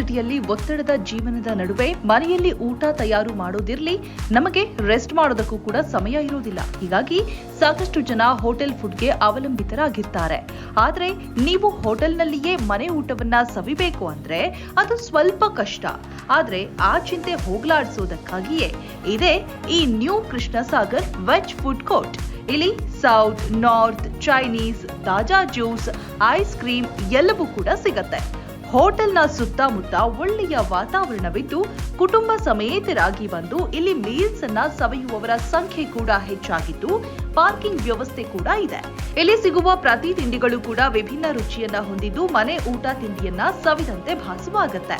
ಸಿಟಿಯಲ್ಲಿ ಒತ್ತಡದ ಜೀವನದ ನಡುವೆ ಮನೆಯಲ್ಲಿ ಊಟ ತಯಾರು ಮಾಡೋದಿರಲಿ, ನಮಗೆ ರೆಸ್ಟ್ ಮಾಡೋದಕ್ಕೂ ಕೂಡ ಸಮಯ ಇರೋದಿಲ್ಲ ಹೀಗಾಗಿ ಸಾಕಷ್ಟು ಜನ ಹೋಟೆಲ್ ಫುಡ್ಗೆ ಅವಲಂಬಿತರಾಗಿರ್ತಾರೆ. ಆದರೆ ನೀವು ಹೋಟೆಲ್ನಲ್ಲಿಯೇ ಮನೆ ಊಟವನ್ನ ಸವಿಬೇಕು ಅಂದ್ರೆ ಅದು ಸ್ವಲ್ಪ ಕಷ್ಟ. ಆದ್ರೆ ಆ ಚಿಂತೆ ಹೋಗ್ಲಾಡಿಸೋದಕ್ಕಾಗಿಯೇ ಇದೆ ಈ new Krishnasagar veg food court. ಇಲ್ಲಿ ಸೌತ್, ನಾರ್ತ್, ಚೈನೀಸ್, ತಾಜಾ ಜ್ಯೂಸ್, ಐಸ್ ಕ್ರೀಮ್ ಎಲ್ಲವೂ ಕೂಡ ಸಿಗತ್ತೆ. ಹೋಟೆಲ್ನ ಸುತ್ತಮುತ್ತ ಒಳ್ಳೆಯ ವಾತಾವರಣವಿದ್ದು, ಕುಟುಂಬ ಸಮೇತರಾಗಿ ಬಂದು ಇಲ್ಲಿ ಮೀಲ್ಸ್ ಅನ್ನ ಸವಿಯುವವರ ಸಂಖ್ಯೆ ಕೂಡ ಹೆಚ್ಚಾಗಿದ್ದು ಪಾರ್ಕಿಂಗ್ ವ್ಯವಸ್ಥೆ ಕೂಡ ಇದೆ. ಇಲ್ಲಿ ಸಿಗುವ ಪ್ರತಿ ತಿಂಡಿಗಳು ಕೂಡ ವಿಭಿನ್ನ ರುಚಿಯನ್ನ ಹೊಂದಿದ್ದು, ಮನೆ ಊಟ ತಿಂಡಿಯನ್ನ ಸವಿದಂತೆ ಭಾಸವಾಗುತ್ತೆ.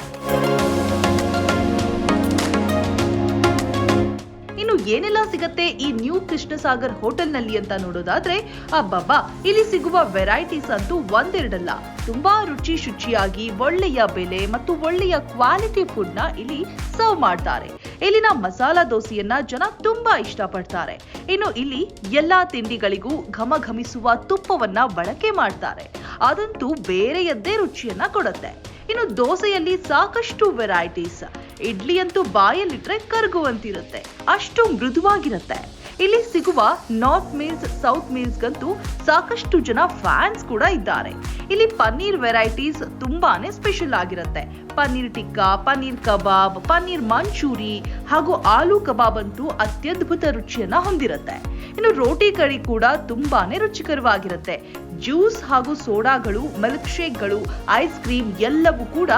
ಇನ್ನು ಏನೆಲ್ಲ ಸಿಗತ್ತೆ ಈ ನ್ಯೂ ಕೃಷ್ಣಸಾಗರ್ ಹೋಟೆಲ್ನಲ್ಲಿ ಅಂತ ನೋಡೋದಾದ್ರೆ, ಅಬ್ಬಬ್ಬಾ, ಇಲ್ಲಿ ಸಿಗುವ ವೆರೈಟೀಸ್ ಅಂತೂ ಒಂದೆರಡಲ್ಲ. ತುಂಬಾ ರುಚಿ ಶುಚಿಯಾಗಿ ಒಳ್ಳೆಯ ಬೆಲೆ ಮತ್ತು ಒಳ್ಳೆಯ ಕ್ವಾಲಿಟಿ ಫುಡ್ನ ಇಲ್ಲಿ ಸರ್ವ್ ಮಾಡ್ತಾರೆ. ಇಲ್ಲಿನ ಮಸಾಲಾ ದೋಸೆಯನ್ನ ಜನ ತುಂಬಾ ಇಷ್ಟಪಡ್ತಾರೆ. ಇನ್ನು ಇಲ್ಲಿ ಎಲ್ಲಾ ತಿಂಡಿಗಳಿಗೂ ಘಮ ಘಮಿಸುವ ತುಪ್ಪವನ್ನ ಬಳಕೆ ಮಾಡ್ತಾರೆ. ಅದಂತೂ ಬೇರೆಯದ್ದೇ ರುಚಿಯನ್ನ ಕೊಡುತ್ತೆ. ಇನ್ನು ದೋಸೆಯಲ್ಲಿ ಸಾಕಷ್ಟು ವೆರೈಟೀಸ್ ಇಡ್ಲಿ ಅಂತೂ ಬಾಯಲ್ಲಿಟ್ರೆ ಕರಗುವಂತಿರುತ್ತೆ. ಅಷ್ಟು ಮೃದುವಾಗಿರುತ್ತೆ. ಇಲ್ಲಿ ಸಿಗುವ ನಾರ್ತ್ ಮೀಲ್ಸ್ ಸೌತ್ ಮೀಲ್ಸ್ಗಂತೂ ಸಾಕಷ್ಟು ಜನ ಫ್ಯಾನ್ಸ್ ಕೂಡ ಇದ್ದಾರೆ. ಇಲ್ಲಿ ಪನ್ನೀರ್ ವೆರೈಟೀಸ್ ತುಂಬಾನೇ ಸ್ಪೆಷಲ್ ಆಗಿರುತ್ತೆ. ಪನ್ನೀರ್ ಟಿಕ್ಕಾ, ಪನ್ನೀರ್ ಕಬಾಬ್, ಪನ್ನೀರ್ ಮಂಚೂರಿ ಹಾಗೂ ಆಲೂ ಕಬಾಬ್ ಅಂತೂ ಅತ್ಯದ್ಭುತ ರುಚಿಯನ್ನ ಹೊಂದಿರುತ್ತೆ. ಇನ್ನು ರೋಟಿ ಕರಿ ಕೂಡ ತುಂಬಾನೇ ರುಚಿಕರವಾಗಿರುತ್ತೆ. ಜ್ಯೂಸ್ ಹಾಗೂ ಸೋಡಾಗಳು ಮಿಲ್ಕ್ ಶೇಕ್ಗಳು ಐಸ್ ಕ್ರೀಮ್ ಎಲ್ಲವೂ ಕೂಡ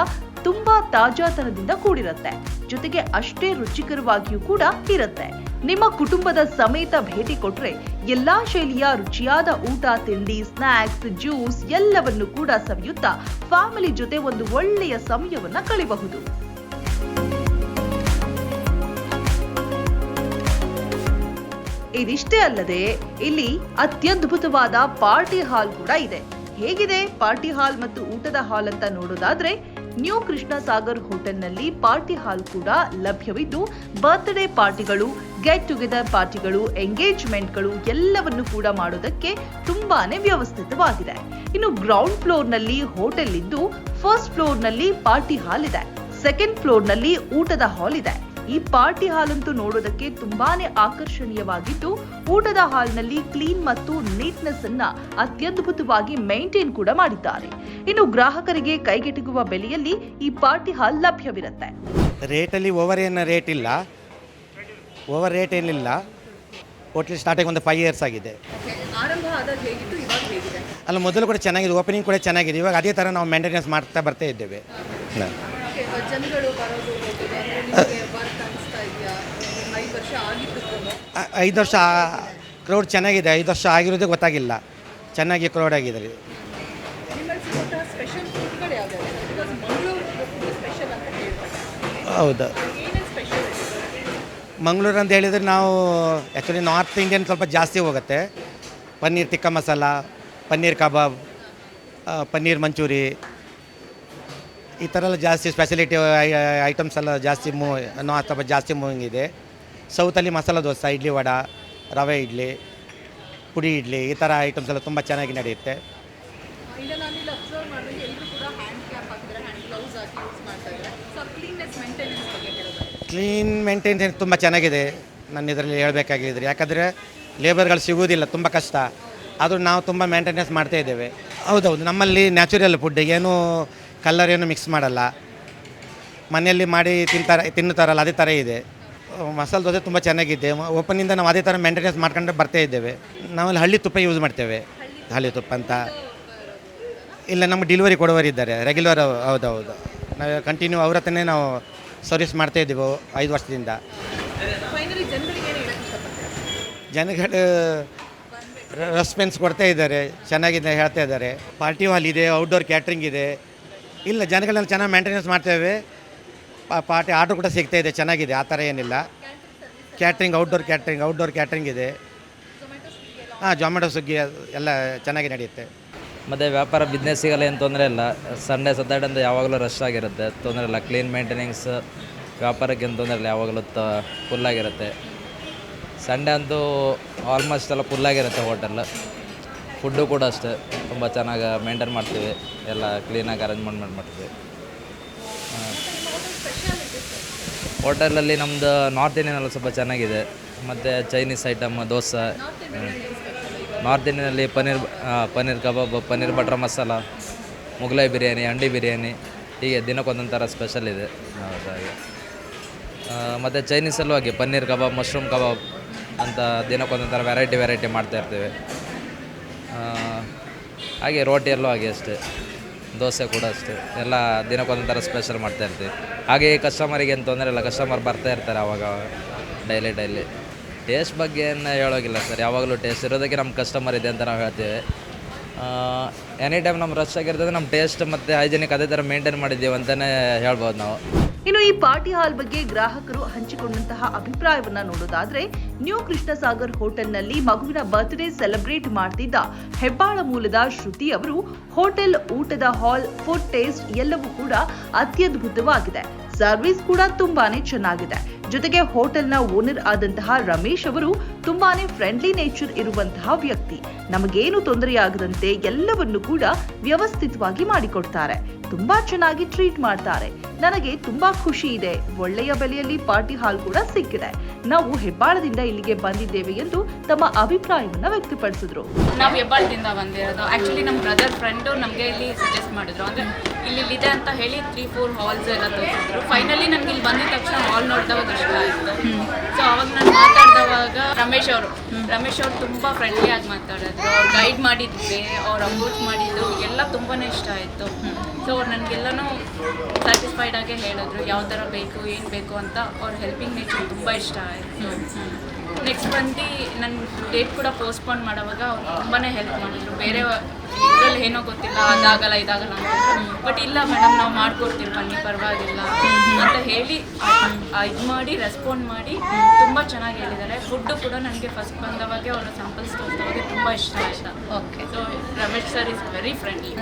ತುಂಬಾ ತಾಜಾತನದಿಂದ ಕೂಡಿರುತ್ತೆ. ಜೊತೆಗೆ ಅಷ್ಟೇ ರುಚಿಕರವಾಗಿಯೂ ಕೂಡ ಇರುತ್ತೆ. ನಿಮ್ಮ ಕುಟುಂಬದ ಸಮೇತ ಭೇಟಿ ಕೊಟ್ರೆ ಎಲ್ಲಾ ಶೈಲಿಯ ರುಚಿಯಾದ ಊಟ, ತಿಂಡಿ, ಸ್ನಾಕ್ಸ್, ಜ್ಯೂಸ್ ಎಲ್ಲವನ್ನು ಕೂಡ ಸವಿಯುತ್ತಾ ಫ್ಯಾಮಿಲಿ ಜೊತೆ ಒಂದು ಒಳ್ಳೆಯ ಸಮಯವನ್ನ ಕಳೆಯಬಹುದು ಇದಿಷ್ಟೇ ಅಲ್ಲದೆ ಇಲ್ಲಿ ಅತ್ಯದ್ಭುತವಾದ ಪಾರ್ಟಿ ಹಾಲ್ ಕೂಡ ಇದೆ. ಹೇಗಿದೆ ಪಾರ್ಟಿ ಹಾಲ್ ಮತ್ತು ಊಟದ ಹಾಲ್ ಅಂತ ನೋಡೋದಾದ್ರೆ ನ್ಯೂ ಕೃಷ್ಣ ಸಾಗರ್ ಹೋಟೆಲ್ನಲ್ಲಿ ಪಾರ್ಟಿ ಹಾಲ್ ಕೂಡ ಲಭ್ಯವಿದ್ದು, ಬರ್ತ್ಡೇ ಪಾರ್ಟಿಗಳು, ಗೆಟ್ ಟುಗೆದರ್ ಪಾರ್ಟಿಗಳು, ಎಂಗೇಜ್ಮೆಂಟ್ಗಳು ಎಲ್ಲವನ್ನು ಕೂಡ ಮಾಡೋದಕ್ಕೆ ತುಂಬಾನೇ ವ್ಯವಸ್ಥಿತವಾಗಿದೆ. ಇನ್ನು ಗ್ರೌಂಡ್ ಫ್ಲೋರ್ನಲ್ಲಿ ಹೋಟೆಲ್ ಇದ್ದು, ಫಸ್ಟ್ ಫ್ಲೋರ್ನಲ್ಲಿ ಪಾರ್ಟಿ ಹಾಲ್ ಇದೆ. ಸೆಕೆಂಡ್ ಫ್ಲೋರ್ನಲ್ಲಿ ಊಟದ ಹಾಲ್ ಇದೆ. ಈ ಪಾರ್ಟಿ ಹಾಲ್ ಅಂತೂ ನೋಡೋದಕ್ಕೆ ತುಂಬಾನೇ ಆಕರ್ಷಣೀಯವಾಗಿದ್ದು ಊಟದ ಹಾಲ್ನಲ್ಲಿ ಕ್ಲೀನ್ ಮತ್ತು ನೀಟ್ನೆಸ್ ಅನ್ನ ಅತ್ಯದ್ಭುತವಾಗಿ ಮೇಂಟೈನ್ ಕೂಡ ಮಾಡಿದ್ದಾರೆ. ಇನ್ನು ಗ್ರಾಹಕರಿಗೆ ಕೈಗೆಟುಕುವ ಬೆಲೆಯಲ್ಲಿ ಈ ಪಾರ್ಟಿ ಹಾಲ್ ಲಭ್ಯವಿರುತ್ತೆ. ರೇಟಲ್ಲಿ ಓವರ್ ಏನ ರೇಟ್ ಇಲ್ಲ. ಓವರ್ ರೇಟ್ ಏನಿಲ್ಲ. ಹೋಟ್ಲ್ ಸ್ಟಾರ್ಟಿಂಗ್ ಒಂದು ಫೈವ್ ಇಯರ್ಸ್ ಆಗಿದೆ. ಆರಂಭ ಆದಾಗ ಹೇಗಿತ್ತು ಇವಾಗ ಹೇಗಿದೆ? ಅಲ್ಲ ಮೊದಲು ಕೂಡ ಚೆನ್ನಾಗಿದೆ ಓಪನಿಂಗ್ ಕೂಡ ಚೆನ್ನಾಗಿದೆ. ಇವಾಗ ಅದೇ ಥರ ನಾವು ಮೇಂಟೆನೆನ್ಸ್ ಮಾಡ್ತಾ ಬರ್ತಾ ಇದ್ದೇವೆ. ಜನಗಳು ಬರೋದು ಐದು ವರ್ಷ ಕ್ರೌಡ್ ಚೆನ್ನಾಗಿದೆ. ಐದು ವರ್ಷ ಆಗಿರೋದೇ ಗೊತ್ತಾಗಿಲ್ಲ. ಚೆನ್ನಾಗಿ ಕ್ರೌಡ್ ಆಗಿದೆ ಹೌದು. ಮಂಗಳೂರು ಅಂತ ಹೇಳಿದರೆ ನಾವು ಆ್ಯಕ್ಚುಲಿ ನಾರ್ತ್ ಇಂಡಿಯನ್ ಸ್ವಲ್ಪ ಜಾಸ್ತಿ ಹೋಗುತ್ತೆ. ಪನ್ನೀರ್ ಟಿಕ್ಕ ಮಸಾಲ ಪನ್ನೀರ್ ಕಬಾಬ್ ಪನ್ನೀರ್ ಮಂಚೂರಿ ಈ ಥರ ಎಲ್ಲ ಜಾಸ್ತಿ ಸ್ಪೆಷಲಿಟಿ ಐಟಮ್ಸ್ ಎಲ್ಲ ಜಾಸ್ತಿ ಮೂವ್ ನಾ ಸ್ವಲ್ಪ ಜಾಸ್ತಿ ಮೂವಿಂಗ್ ಇದೆ. ಸೌತಲ್ಲಿ ಮಸಾಲ ದೋಸೆ ಇಡ್ಲಿ ವಡ ರವೆ ಇಡ್ಲಿ ಪುಡಿ ಇಡ್ಲಿ ಈ ಥರ ಐಟಮ್ಸ್ ಎಲ್ಲ ತುಂಬ ಚೆನ್ನಾಗಿ ನಡೆಯುತ್ತೆ. ಇಲ್ಲ ನಾನು ಇಲ್ಲಿ ಅಬ್ಸರ್ವ್ ಎಲ್ಲರೂ ಕೂಡ ಹ್ಯಾಂಡ್ ಕ್ಯಾಪ್ ಹಾಕಿದ್ರೆ ಹ್ಯಾಂಡ್ ಗ್ಲೌಸ್ ಹಾಕಿ ಯೂಸ್ ಮಾಡ್ತಾ ಇದ್ದಾರೆ ಸೊ ಕ್ಲೀನ್ನೆಸ್ ಮೇಂಟೆನೆನ್ಸ್ ಬಗ್ಗೆ ಹೇಳೋದಾದ್ರೆ ಕ್ಲೀನ್ ಮೇಂಟೈನ್ಸ್ ತುಂಬ ಚೆನ್ನಾಗಿದೆ. ನನ್ನ ಇದರಲ್ಲಿ ಹೇಳಬೇಕಾಗಿದ್ರೆ. ಯಾಕಂದರೆ ಲೇಬರ್ಗಳು ಸಿಗುವುದಿಲ್ಲ ತುಂಬ ಕಷ್ಟ. ಆದರೂ ನಾವು ತುಂಬ ಮೇಂಟೆನೆನ್ಸ್ ಮಾಡ್ತಾ ಇದ್ದೇವೆ. ಹೌದೌದು. ನಮ್ಮಲ್ಲಿ ನ್ಯಾಚುರಲ್ ಫುಡ್ ಏನು ಕಲರ್ ಏನು ಮಿಕ್ಸ್ ಮಾಡಲ್ಲ. ಮನೆಯಲ್ಲಿ ಮಾಡಿ ತಿಂತಾರೆ ತಿನ್ನುತ್ತಾರಲ್ಲ ಅದೇ ಥರ ಇದೆ. ಮಸಾಲೆ ದೋಸೆ ತುಂಬ ಚೆನ್ನಾಗಿದೆ. ಓಪನಿಂದ ನಾವು ಅದೇ ಥರ ಮೇಂಟೆನೆನ್ಸ್ ಮಾಡ್ಕೊಂಡು ಬರ್ತಾ ಇದ್ದೇವೆ. ನಾವಲ್ಲಿ ಹಳ್ಳಿ ತುಪ್ಪ ಯೂಸ್ ಮಾಡ್ತೇವೆ. ಹಳ್ಳಿ ತುಪ್ಪ ಅಂತ. ಇಲ್ಲ ನಮ್ಮ ಡಿಲಿವರಿ ಕೊಡೋರು ಇದ್ದಾರೆ. ರೆಗ್ಯುಲರ್ ಹೌದೌದು. ನಾವು ಕಂಟಿನ್ಯೂ ಅವ್ರ ಹತ್ರನೇ ನಾವು ಸರ್ವಿಸ್ ಮಾಡ್ತಾ ಇದ್ದೀವಿ ಐದು ವರ್ಷದಿಂದ. ಜನಗಳು ರೆಸ್ಪಾನ್ಸ್ ಕೊಡ್ತಾ ಇದ್ದಾರೆ. ಚೆನ್ನಾಗಿದೆ ಹೇಳ್ತಾ ಇದ್ದಾರೆ. ಪಾರ್ಟಿ ಹಾಲ್ ಇದೆ ಔಟ್ಡೋರ್ ಕ್ಯಾಟ್ರಿಂಗ್ ಇದೆ. ಇಲ್ಲ ಜನಗಳನ್ನ ಚೆನ್ನಾಗಿ ಮೇಂಟೆನೆನ್ಸ್ ಮಾಡ್ತೇವೆ ಪಾರ್ಟಿ, ಆರ್ಡ್ರ್ ಕೂಡ ಸಿಗ್ತಾ ಇದೆ, ಚೆನ್ನಾಗಿದೆ, ಆ ಥರ ಏನಿಲ್ಲ. Catering outdoor catering outdoor catering ಇದೆ. ಹಾಂ ಜೊಮ್ಯಾಟೊ ಸುಗ್ಗಿ ಎಲ್ಲ ಚೆನ್ನಾಗಿ ನಡೆಯುತ್ತೆ. ಮತ್ತು ವ್ಯಾಪಾರ ಬಿಸ್ನೆಸ್ಸಿಗೆಲ್ಲ ಏನು ತೊಂದರೆ ಇಲ್ಲ. ಸಂಡೇ ಅಂತ ಯಾವಾಗಲೂ ರಶ್ ಆಗಿರುತ್ತೆ. ತೊಂದರೆ ಇಲ್ಲ ಕ್ಲೀನ್ ಮೇಂಟೆನೆನ್ಸ್ ವ್ಯಾಪಾರಕ್ಕೆ ಏನು ತೊಂದರೆ ಇಲ್ಲ, ಯಾವಾಗಲೂ ತ ಫುಲ್ಲಾಗಿರುತ್ತೆ ಸಂಡೇ ಅಂತೂ ಆಲ್ಮೋಸ್ಟ್ ಎಲ್ಲ ಫುಲ್ಲಾಗಿರುತ್ತೆ ಹೋಟೆಲ್ ಫುಡ್ಡು ಕೂಡ ಅಷ್ಟೇ. ತುಂಬ ಚೆನ್ನಾಗಿ ಮೇಂಟೈನ್ ಮಾಡ್ತೀವಿ. ಎಲ್ಲ ಕ್ಲೀನಾಗಿ ಅರೇಂಜ್ಮೆಂಟ್ ಮಾಡ್ತೀವಿ ಹೋಟೆಲಲ್ಲಿ ನಮ್ಮದು ನಾರ್ತ್ ಇಂಡಿಯನ್ ಎಲ್ಲ ಸ್ವಲ್ಪ ಚೆನ್ನಾಗಿದೆ. ಮತ್ತು ಚೈನೀಸ್ ಐಟಮ್ ದೋಸೆ ನಾರ್ತ್ ಇಂಡಿಯನಲ್ಲಿ ಪನ್ನೀರ್ ಪನ್ನೀರ್ ಕಬಾಬ್, ಪನ್ನೀರ್ ಬಟರ್ ಮಸಾಲ ಮುಗ್ಲೈ ಬಿರಿಯಾನಿ ಅಂಡಿ ಬಿರಿಯಾನಿ. ಹೀಗೆ ದಿನಕ್ಕೊಂದೊಂದು ಥರ ಸ್ಪೆಷಲ್ ಇದೆ. ಹಾಗೆ. ಮತ್ತು ಚೈನೀಸಲ್ಲೂ ಹಾಗೆ, ಪನ್ನೀರ್ ಕಬಾಬ್ ಮಶ್ರೂಮ್ ಕಬಾಬ್ ಅಂತ ದಿನಕ್ಕೊಂದೊಂದು ಥರ ವೆರೈಟಿ ವೆರೈಟಿ ಮಾಡ್ತಾಯಿರ್ತೀವಿ ಹಾಗೆ ರೋಟಿಯಲ್ಲೂ ಹಾಗೆ ಅಷ್ಟೇ. ದೋಸೆ ಕೂಡ ಅಷ್ಟೇ. ಎಲ್ಲ ದಿನಕ್ಕೊಂದು ಸ್ಪೆಷಲ್ ಮಾಡ್ತಾ ಇರ್ತೀವಿ. ಹಾಗೆ ಕಸ್ಟಮರಿಗೆ ಏನು ತೊಂದರೆ ಇಲ್ಲ. ಕಸ್ಟಮರ್ ಬರ್ತಾ ಇರ್ತಾರೆ ಅವಾಗ ಡೈಲಿ ಡೈಲಿ ಟೇಸ್ಟ್ ಬಗ್ಗೆ ಏನು ಹೇಳೋಗಿಲ್ಲ ಸರ್. ಯಾವಾಗಲೂ ಟೇಸ್ಟ್ ಇರೋದಕ್ಕೆ ನಮ್ಮ ಕಸ್ಟಮರ್ ಇದೆ ಅಂತ ನಾವು ಹೇಳ್ತೀವಿ. ಎನಿ ಟೈಮ್ ನಮ್ಮ ರಶ್ ಆಗಿರ್ತದೆ, ನಮ್ಮ ಟೇಸ್ಟ್ ಮತ್ತು ಹೈಜಿನಿಕ್ ಅದೇ ಥರ ಮೇಂಟೈನ್ ಮಾಡಿದ್ದೀವಿ ಅಂತಲೇ ಹೇಳ್ಬೋದು ನಾವು. ಇನ್ನು ಈ ಪಾರ್ಟಿ ಹಾಲ್ ಬಗ್ಗೆ ಗ್ರಾಹಕರು ಹಂಚಿಕೊಂಡಂತಹ ಅಭಿಪ್ರಾಯವನ್ನ ನೋಡೋದಾದ್ರೆ ನ್ಯೂ ಕೃಷ್ಣಸಾಗರ್ ಹೋಟೆಲ್ನಲ್ಲಿ ಮಗುವಿನ ಬರ್ತ್ಡೇ ಸೆಲೆಬ್ರೇಟ್ ಮಾಡ್ತಿದ್ದ ಹೆಬ್ಬಾಳ ಮೂಲದ ಶ್ರುತಿ ಅವರು ಹೋಟೆಲ್ ಊಟದ ಹಾಲ್ ಫುಡ್ ಟೇಸ್ಟ್ ಎಲ್ಲವೂ ಕೂಡ ಅತ್ಯದ್ಭುತವಾಗಿದೆ. ಸರ್ವಿಸ್ ಕೂಡ ತುಂಬಾನೇ ಚೆನ್ನಾಗಿದೆ. ಜೊತೆಗೆ ಹೋಟೆಲ್ನ ಓನರ್ ಆದಂತಹ ರಮೇಶ್ ಅವರು ತುಂಬಾನೇ ಫ್ರೆಂಡ್ಲಿ ನೇಚರ್ ಇರುವಂತಹ ವ್ಯಕ್ತಿ. ನಮಗೇನು ತೊಂದರೆಯಾಗದಂತೆ ಎಲ್ಲವನ್ನು ಕೂಡ ವ್ಯವಸ್ಥಿತವಾಗಿ ಮಾಡಿಕೊಡ್ತಾರೆ. ತುಂಬಾ ಚೆನ್ನಾಗಿ ಟ್ರೀಟ್ ಮಾಡ್ತಾರೆ. ನನಗೆ ತುಂಬಾ ಖುಷಿ ಇದೆ. ಒಳ್ಳೆಯ ಬೆಲೆಯಲ್ಲಿ ಪಾರ್ಟಿ ಹಾಲ್ ಕೂಡ ಸಿಕ್ಕಿದೆ. ನಾವು ಹೆಬ್ಬಾಳದಿಂದ ಇಲ್ಲಿಗೆ ಬಂದಿದ್ದೇವೆ ಎಂದು ತಮ್ಮ ಅಭಿಪ್ರಾಯವನ್ನ ವ್ಯಕ್ತಪಡಿಸಿದ್ರು. ನಾವು ಹೆಬ್ಬಾಳದಿಂದ ಬಂದಿರೋದು. ಆಕ್ಚುಲಿ ನಮ್ಮ ಬ್ರದರ್ ಫ್ರೆಂಡ್ ನಮಗೆ ಇಲ್ಲಿ ಸಜೆಸ್ಟ್ ಮಾಡಿದ್ರು. ಅಂದ್ರೆ ಇಲ್ಲಿ ಇದೆ ಅಂತ ಹೇಳಿ ತ್ರೀ ಫೋರ್ ಹಾಲ್ಸ್ ಎಲ್ಲ ತೋರಿಸಿದ್ರು. ಫೈನಲಿ ನಮ್ಗೆ ಇಲ್ಲಿ ಬಂದ ತಕ್ಷಣ ಹಾಲ್ ನೋಡಿದವಾಗ ಸೊ ಅವಾಗ ನಾನು ಮಾತಾಡಿದವಾಗ ರಮೇಶ್ ಅವರು. ರಮೇಶ್ ಅವರು ತುಂಬ ಫ್ರೆಂಡ್ಲಿ ಆಗಿ ಮಾತಾಡಿದ್ರು. ಅವ್ರು ಗೈಡ್ ಮಾಡಿದ್ವಿ, ಅವ್ರು ಅಪ್ರೋಚ್ ಮಾಡಿದ್ದು ಎಲ್ಲ ತುಂಬಾ ಇಷ್ಟ ಆಯಿತು. ಸೊ ಅವ್ರು ನನಗೆಲ್ಲನೂ ಸ್ಯಾಟಿಸ್ಫೈಡ್ ಆಗೇ ಹೇಳಿದ್ರು. ಯಾವ ಥರ ಬೇಕು, ಏನು ಬೇಕು ಅಂತ ಅವ್ರ ಹೆಲ್ಪಿಂಗ್ ನೇಚರ್ ತುಂಬ ಇಷ್ಟ ಆಯಿತು. ನೆಕ್ಸ್ಟ್ ಬಂದು ನನ್ನ ಡೇಟ್ ಕೂಡ ಪೋಸ್ಟ್ಪೋನ್ ಮಾಡೋವಾಗ ಅವ್ರು ತುಂಬಾ ಹೆಲ್ಪ್ ಮಾಡಿದ್ರು. ಬೇರೆ ಇದರಲ್ಲಿ ಏನೋ ಗೊತ್ತಿಲ್ಲ ಅದಾಗಲ್ಲ ಇದಾಗಲ್ಲ ಅಂತ ಬಟ್ ಇಲ್ಲ ಮೇಡಮ್ ನಾವು ಮಾಡ್ಕೊಡ್ತೀವಿ ಬನ್ನಿ ಪರವಾಗಿಲ್ಲ. ಅಂತ ಹೇಳಿ ಇದು ಮಾಡಿ ರೆಸ್ಪಾಂಡ್ ಮಾಡಿ ತುಂಬ ಚೆನ್ನಾಗಿ ಹೇಳಿದ್ದಾರೆ. ಫುಡ್ಡು ಕೂಡ ನನಗೆ ಫಸ್ಟ್ ಬಂದವಾಗೆ ಅವರ ಸ್ಯಾಂಪಲ್ಸ್ ತೋರಿಸಿದವಾಗ ತುಂಬ ಇಷ್ಟ ಆಯಿತು. Okay so Ramesh sir is very friendly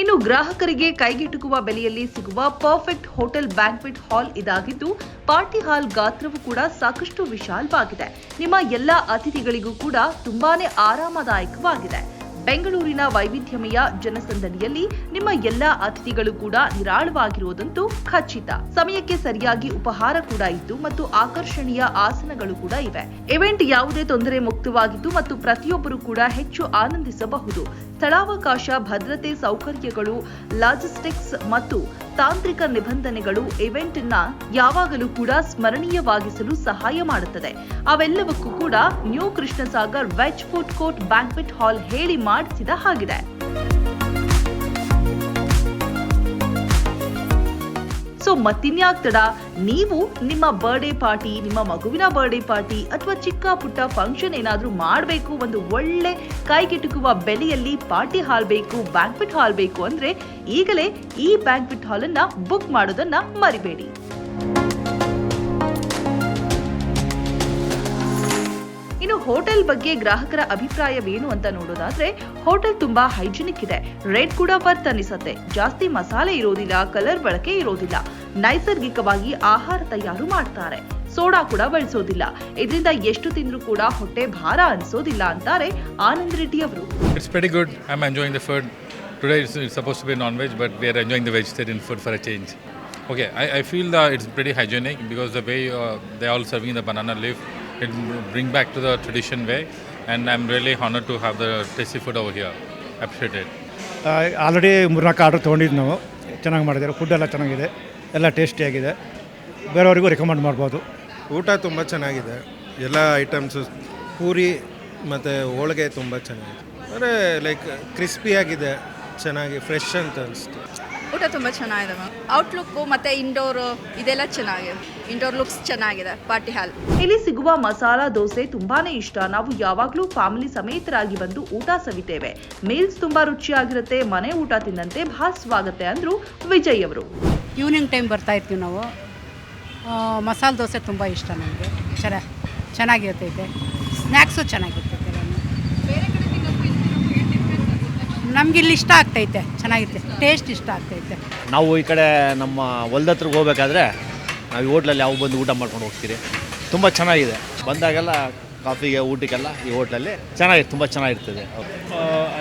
ಇನ್ನು ಗ್ರಾಹಕರಿಗೆ ಕೈಗೆಟುಕುವ ಬೆಲೆಯಲ್ಲಿ ಸಿಗುವ ಪರ್ಫೆಕ್ಟ್ ಹೋಟೆಲ್ ಬ್ಯಾಂಕ್ವೆಟ್ ಹಾಲ್ ಇದಾಗಿದ್ದು ಪಾರ್ಟಿ ಹಾಲ್ ಗಾತ್ರವು ಕೂಡ ಸಾಕಷ್ಟು ವಿಶಾಲವಾಗಿದೆ. ನಿಮ್ಮ ಎಲ್ಲ ಅತಿಥಿಗಳಿಗೂ ಕೂಡ ತುಂಬಾನೇ ಆರಾಮದಾಯಕವಾಗಿದೆ. ಬೆಂಗಳೂರಿನ ವೈವಿಧ್ಯಮಯ ಜನಸಂದಣಿಯಲ್ಲಿ ನಿಮ್ಮ ಎಲ್ಲಾ ಅತಿಥಿಗಳು ಕೂಡ ನಿರಾಳವಾಗಿರುವುದಂತೂ ಖಚಿತ. ಸಮಯಕ್ಕೆ ಸರಿಯಾಗಿ ಉಪಹಾರ ಕೂಡ ಇತ್ತು ಮತ್ತು ಆಕರ್ಷಣೀಯ ಆಸನಗಳು ಕೂಡ ಇವೆ. ಇವೆಂಟ್ ಯಾವುದೇ ತೊಂದರೆ ಮುಕ್ತವಾಗಿತ್ತು ಮತ್ತು ಪ್ರತಿಯೊಬ್ಬರು ಕೂಡ ಹೆಚ್ಚು ಆನಂದಿಸಬಹುದು. ಸ್ಥಳಾವಕಾಶ, ಭದ್ರತೆ, ಸೌಕರ್ಯಗಳು, ಲಾಜಿಸ್ಟಿಕ್ಸ್ ಮತ್ತು ತಾಂತ್ರಿಕ ನಿಬಂಧನೆಗಳು ಇವೆಂಟ್ನ ಯಾವಾಗಲೂ ಕೂಡ ಸ್ಮರಣೀಯವಾಗಿಸಲು ಸಹಾಯ ಮಾಡುತ್ತದೆ. ಅವೆಲ್ಲವಕ್ಕೂ ಕೂಡ new Krishnasagar veg food court banquet hall ಹೇಳಿ ಮಾಡಿಸಿದ ಹಾಗಿದೆ. ಸೊ ಮತ್ತಿನ್ಯಾಕ್ ತಡ ನೀವು ನಿಮ್ಮ ಬರ್ಡೇ ಪಾರ್ಟಿ ನಿಮ್ಮ ಮಗುವಿನ ಬರ್ಡೇ ಪಾರ್ಟಿ ಅಥವಾ ಚಿಕ್ಕ ಪುಟ್ಟ ಫಂಕ್ಷನ್ ಏನಾದರೂ ಮಾಡಬೇಕು, ಒಂದು ಒಳ್ಳೆ ಕೈಗೆಟುಕುವ ಬೆಲೆಯಲ್ಲಿ ಪಾರ್ಟಿ ಹಾಲ್ ಬೇಕು ಬ್ಯಾಂಕ್ವೆಟ್ ಹಾಲ್ ಬೇಕು ಅಂದರೆ ಈಗಲೇ ಈ ಬ್ಯಾಂಕ್ವೆಟ್ ಹಾಲನ್ನು ಬುಕ್ ಮಾಡೋದನ್ನು ಮರಿಬೇಡಿ. ಹೋಟೆಲ್ ಬಗ್ಗೆ ಗ್ರಾಹಕರ ಅಭಿಪ್ರಾಯವೇನು ಅಂತ ನೋಡೋದಾದ್ರೆ ಹೋಟೆಲ್ ತುಂಬಾ ಹೈಜಿನಿಕ್ ಇದೆ ರೇಟ್ ಕೂಡ ವರ್ತ್ ಅನಿಸತ್ತೆ ಜಾಸ್ತಿ ಮಸಾಲೆ ಇರೋದಿಲ್ಲ ಕಲರ್ ಬಳಕೆ ಇರೋದಿಲ್ಲ ನೈಸರ್ಗಿಕವಾಗಿ ಆಹಾರ ತಯಾರು ಮಾಡ್ತಾರೆ ಸೋಡಾ ಕೂಡ ಬಳಸೋದಿಲ್ಲ ಇದರಿಂದ ಎಷ್ಟು ತಿಂದ್ರೂ ಕೂಡ ಹೊಟ್ಟೆ ಭಾರ ಅನಿಸೋದಿಲ್ಲ ಅಂತಾರೆ ಆನಂದ್ ರೆಡ್ಡಿ ಅವರು food. Today it's, it's supposed to be non-veg, but we are enjoying the vegetarian food for a change. Okay, I, I feel that it's pretty hygienic because the way uh, they're all serving the banana leaf, it bring back to the tradition way, and I'm really honored to have the tasty food over here. Appreciate it. Already ಮೂರ್ನಾಲ್ಕು order ತೊಗೊಂಡಿದ್ದು ನಾವು. ಚೆನ್ನಾಗಿ ಮಾಡಿದ್ದಾರೆ. Food ಎಲ್ಲ ಚೆನ್ನಾಗಿದೆ. ಎಲ್ಲ ಟೇಸ್ಟಿಯಾಗಿದೆ ಬೇರೆಯವರಿಗೂ recommend ಮಾಡ್ಬೋದು. ಊಟ ತುಂಬ ಚೆನ್ನಾಗಿದೆ. ಎಲ್ಲ ಐಟಮ್ಸು ಪೂರಿ ಮತ್ತು ಹೋಳಿಗೆ ತುಂಬ ಚೆನ್ನಾಗಿದೆ. ಅಂದರೆ ಲೈಕ್ ಕ್ರಿಸ್ಪಿಯಾಗಿದೆ ಚೆನ್ನಾಗಿ ಫ್ರೆಶ್ ಅಂತ ಅನಿಸ್ತು ಊಟ ತುಂಬ ಚೆನ್ನಾಗಿದೆ ಮ್ಯಾಮ್. ಔಟ್ಲುಕ್ಕು ಮತ್ತು ಇಂಡೋರು ಇದೆಲ್ಲ ಚೆನ್ನಾಗಿದೆ. ಇಂಡೋರ್ ಲುಕ್ಸ್ ಚೆನ್ನಾಗಿದೆ ಪಾರ್ಟಿ ಹಾಲ್ ಇಲ್ಲಿ ಸಿಗುವ ಮಸಾಲಾ ದೋಸೆ ತುಂಬಾನೇ ಇಷ್ಟ. ನಾವು ಯಾವಾಗ್ಲೂ ಫ್ಯಾಮಿಲಿ ಸಮೇತರಾಗಿ ಬಂದು ಊಟ ಸವಿತೇವೆ. ಮೀಲ್ಸ್ ತುಂಬಾ ರುಚಿಯಾಗಿರುತ್ತೆ ಮನೆ ಊಟ ತಿಂದಂತೆ ತಿನ್ನಂತೆ ಭಾಸವಾಗುತ್ತೆ ಅಂದ್ರು ವಿಜಯ್ ಅವರು. ಈವ್ನಿಂಗ್ ಟೈಮ್ ಬರ್ತಾ ಇರ್ತೀವಿ ನಾವು. ಮಸಾಲೆ ದೋಸೆ ತುಂಬ ಇಷ್ಟ ನನಗೆ ಚೆನ್ನಾಗಿರುತ್ತೆ ಚೆನ್ನಾಗಿರ್ತೈತೆ ಸ್ನ್ಯಾಕ್ಸು ಚೆನ್ನಾಗಿರ್ತೈತೆ. ನಮ್ಗೆ ಇಲ್ಲಿ ಇಷ್ಟ ಆಗ್ತೈತೆ ಚೆನ್ನಾಗಿರುತ್ತೆ ಟೇಸ್ಟ್ ಇಷ್ಟ ಆಗ್ತೈತೆ. ನಾವು ಈ ಕಡೆ ನಮ್ಮ ಹೊಲ್ದ ಹತ್ರಕ್ಕೆ ಹೋಗ್ಬೇಕಾದ್ರೆ ನಾವು ಈ ಹೋಟ್ಲಲ್ಲಿ ಯಾವ ಬಂದು ಊಟ ಮಾಡ್ಕೊಂಡು ಹೋಗ್ತೀರಿ? ತುಂಬ ಚೆನ್ನಾಗಿದೆ. ಬಂದಾಗೆಲ್ಲ ಕಾಫಿಗೆ ಊಟಕ್ಕೆಲ್ಲ ಈ ಹೋಟ್ಲಲ್ಲಿ ಚೆನ್ನಾಗಿದೆ ತುಂಬ ಚೆನ್ನಾಗಿರ್ತದೆ.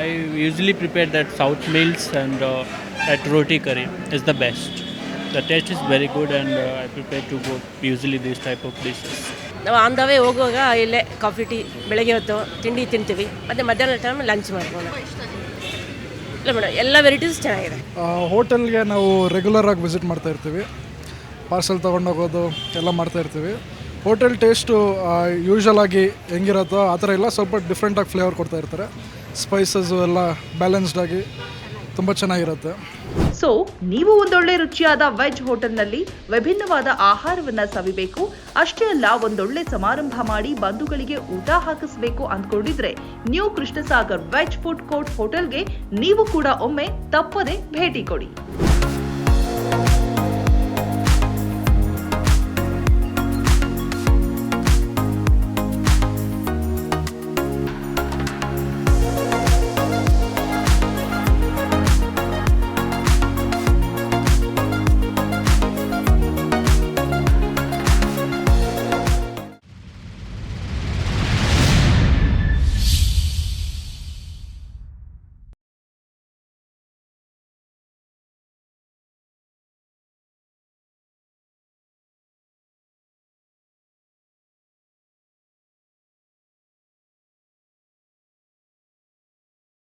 I usually prepare that south meals and that roti curry is the best the taste is very good and I prepare to go usually these type of dishes type of dishes. ನಾವು on the way ಹೋಗುವಾಗ ಇಲ್ಲೇ coffee tea ಬೆಳಗ್ಗೆ ಹೊತ್ತು ತಿಂಡಿ ತಿಂತೀವಿ. ಮತ್ತು ಮಧ್ಯಾಹ್ನ time lunch ಮಾಡ್ಕೊಂಡು ಇಲ್ಲ ಮೇಡಮ್, ಎಲ್ಲ ವೆರೈಟೀಸ್ ಚೆನ್ನಾಗಿದೆ. ಹೋಟೆಲ್ಗೆ ನಾವು ರೆಗ್ಯುಲರ್ ಆಗಿ ವಿಸಿಟ್ ಮಾಡ್ತಾ ಇರ್ತೀವಿ. ಪಾರ್ಸೆಲ್ ತೊಗೊಂಡೋಗೋದು ಎಲ್ಲ ಮಾಡ್ತಾ ಇರ್ತೀವಿ. ಹೋಟೆಲ್ ಟೇಸ್ಟು ಯೂಶ್ವಲ್ ಆಗಿ ಹೆಂಗಿರುತ್ತೋ ಆ ಥರ ಇಲ್ಲ, ಸ್ವಲ್ಪ ಡಿಫ್ರೆಂಟಾಗಿ ಫ್ಲೇವರ್ ಕೊಡ್ತಾ ಇರ್ತಾರೆ. ಸ್ಪೈಸಸ್ಸು ಎಲ್ಲ ಬ್ಯಾಲೆನ್ಸ್ಡ್ ಆಗಿ ತುಂಬ ಚೆನ್ನಾಗಿರುತ್ತೆ. ಸೊ ನೀವು ಒಂದೊಳ್ಳೆ ರುಚಿಯಾದ ವೆಜ್ ಹೋಟೆಲ್ನಲ್ಲಿ ವಿಭಿನ್ನವಾದ ಆಹಾರವನ್ನ ಸವಿಬೇಕು. ಅಷ್ಟೇ ಅಲ್ಲ, ಒಂದೊಳ್ಳೆ ಸಮಾರಂಭ ಮಾಡಿ ಬಂಧುಗಳಿಗೆ ಊಟ ಹಾಕಿಸಬೇಕು ಅಂದ್ಕೊಂಡಿದ್ರೆ new Krishnasagar veg food court ಹೋಟೆಲ್ಗೆ ನೀವು ಕೂಡ ಒಮ್ಮೆ ತಪ್ಪದೆ ಭೇಟಿ ಕೊಡಿ.